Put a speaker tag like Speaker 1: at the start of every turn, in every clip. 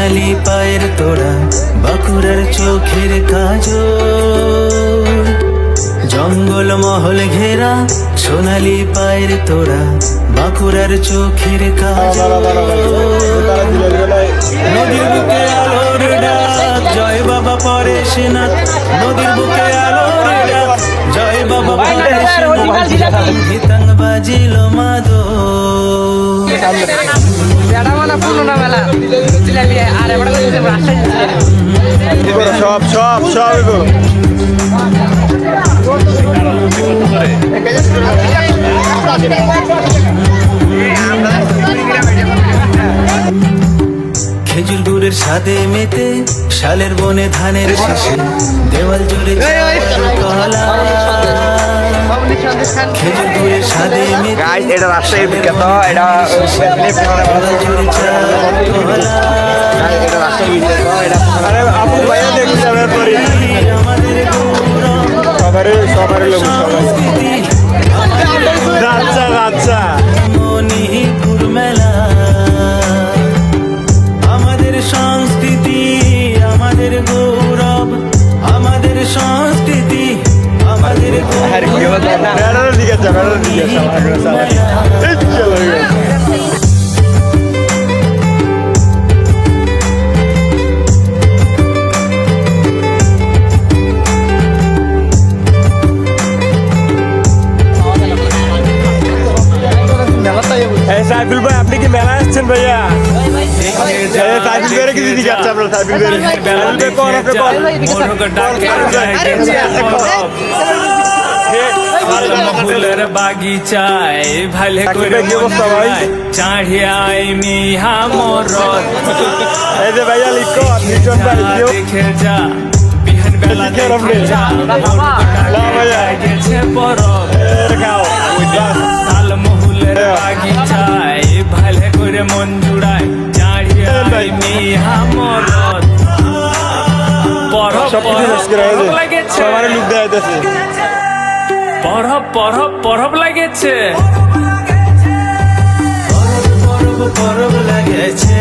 Speaker 1: সোনালী পায়ের তোড়া, বাঁকুড়ার চোখের কাজো জঙ্গল মহল ঘেরা, সোনালী পায়ের তোড়া, বাঁকুড়ার চোখের কাজো নদীর বুকে আলোর ডাক, জয় বাবা পরেশনাথ। নদীর বুকে আলোর ডাক, জয় বাবা পরেশনাথ। বাজিল মাদো
Speaker 2: সব সব সব
Speaker 1: খেজুর গুড়ের সাথে মেতে শালের বনে ধানের শেষে দেওয়াল জুড়ে কলা
Speaker 2: গাইস এটা রাজশাহীর বিখ্যাত এটা এটা রাজশাহীর বিখ্যাত এটা আরে আপু ভাইয়া দেখি যাবে পরে
Speaker 1: আমাদের গৌরব
Speaker 2: সবারই সবারই লোক আরে কি
Speaker 1: গৌরব
Speaker 2: হলো বেড়ার দিকে যা বেড়ার দিকে যা আগে সালা এই চলো এই সাইফুল ভাই আপনি কি মেলা আসছেন ভাইয়া এই সাইফুল ভাইয়ের কি দিদি যাচ্ছে আপনার সাইফুল ভাইয়ের সাইফুল ভাই কোন আপনি কোন
Speaker 1: ফুলের বাগিচায় ভালে করে
Speaker 2: কি অবস্থা ভাই?
Speaker 1: চাঢ়িয়াই মিহা মরদ।
Speaker 2: এই যে ভাইয়া লিখো নিজন ভাই কেউ
Speaker 1: দেখে যা বিহান বেলা দেখে যা গেছে পরব তাল মহুলের। বাগিচায় ভালে করে মন জুড়ায়। চাঢ়িয়াই মিহা মরদ।
Speaker 2: সব কিছু
Speaker 1: লাগেছে।
Speaker 2: সবার লুক যাইতেছে
Speaker 1: পরব পরব পরব লাগেছে। পরব পরব লাগেছে।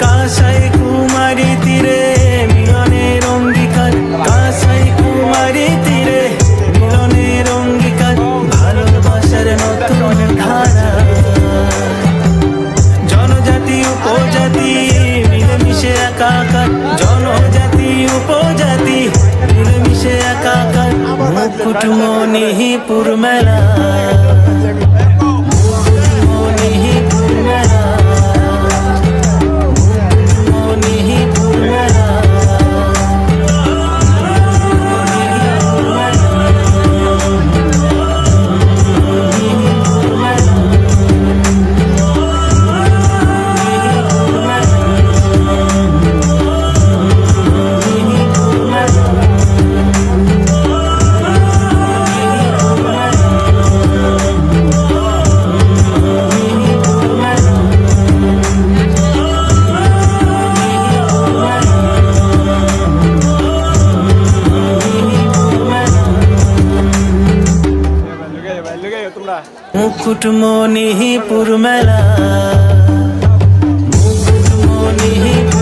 Speaker 1: কাসাই কুমারী তীরে মিলনের অঙ্গীকার কাসাই কুমারী তীরে মিলনের অঙ্গীকার ভালোবাসার নতুন ধারা জনজাতি উপজাতি মিলেমিশে একাকার জনজাতি উপজাতি মিলেমিশে একাকার মুকুটমণিপুর মেলা।
Speaker 2: লুকে ভাই লুকে তোমরা
Speaker 1: মুকুটমণিপুর মেলা মুকুটমণিপুর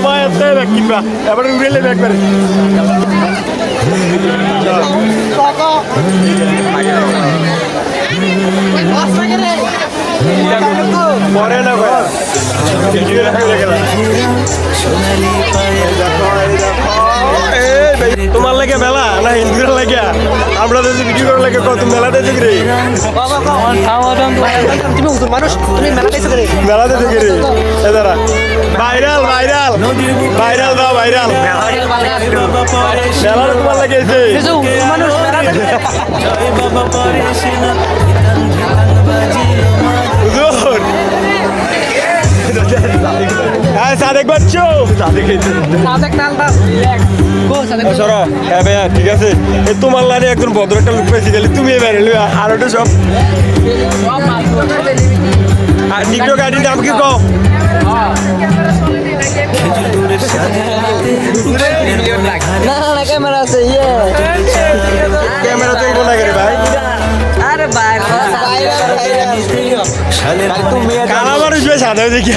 Speaker 2: সবাই এত ব্যাগ কিনবা এবারে উড়েলে ব্যাগ করে পরে না
Speaker 1: সোনালি পায়ে
Speaker 2: তোমার লাগে মেলা না হিন্দুরা লাগে? আমরা তো ভিডিও করার লাগে কত মেলা দেখে রে
Speaker 3: মানুষ মেলা খাইছো করে
Speaker 2: মেলা দেখে রে ভাইরাল ভাইরাল। ভাইরাল দাও, ভাইরাল। মেলা তোমার লাগে
Speaker 3: মানুষ
Speaker 2: হ্যাঁ সাদেক বাচ্চু
Speaker 3: সাদেক নালটা
Speaker 2: সরো। হ্যাঁ ভাইয়া ঠিক আছে। এ তোমার লারে একজন ভদ্র একটা লোক পেয়েছি গেলে তুমি এবার এলো আর ওটা সব। আর টিকটক আইডির নাম কি
Speaker 3: না না ক্যামেরা আছে ইয়ে।
Speaker 2: সাদা দেখি।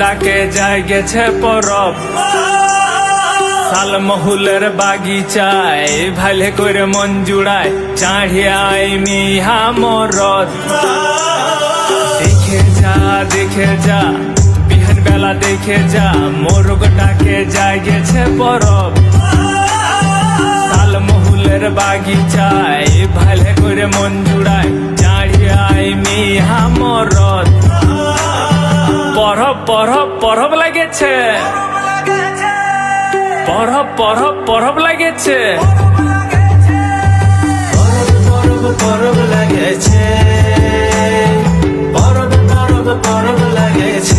Speaker 1: ডাকে যায় গেছে পরব। সালমহুলের বাগিচায় ভালে করে মন জুড়ায় চাঢ়িয়াই মিহা মরদ। দেখে যা দেখে যা, বিহান বেলা দেখে যা, মোরগ ডাকে যায় গেছে পরব। সালমহুলের বাগিচায় ভালে করে মন জুড়ায় চাঢ়িয়াই মিহা মরদ। পরব পরব পরব লাগেছে। পরব পরব পরব লাগেছে। পরব পরব লাগেছে। পরব পরব পরব লাগেছে।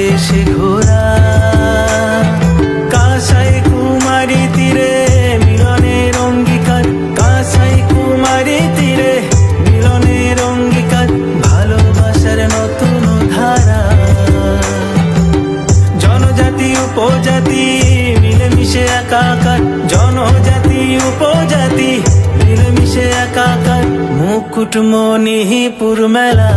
Speaker 1: দেশে ঘোরা কাসাই কুমারী তীরে মিলনের অঙ্গীকার। কাসাই কুমারী তীরে মিলনের অঙ্গীকার। ভালোবাসার নতুন ধারা। জনজাতি, উপজাতি, মিলেমিশে একাকার। জনজাতি, উপজাতি, মিলেমিশে একাকার। মুকুটমণিপুর মেলা।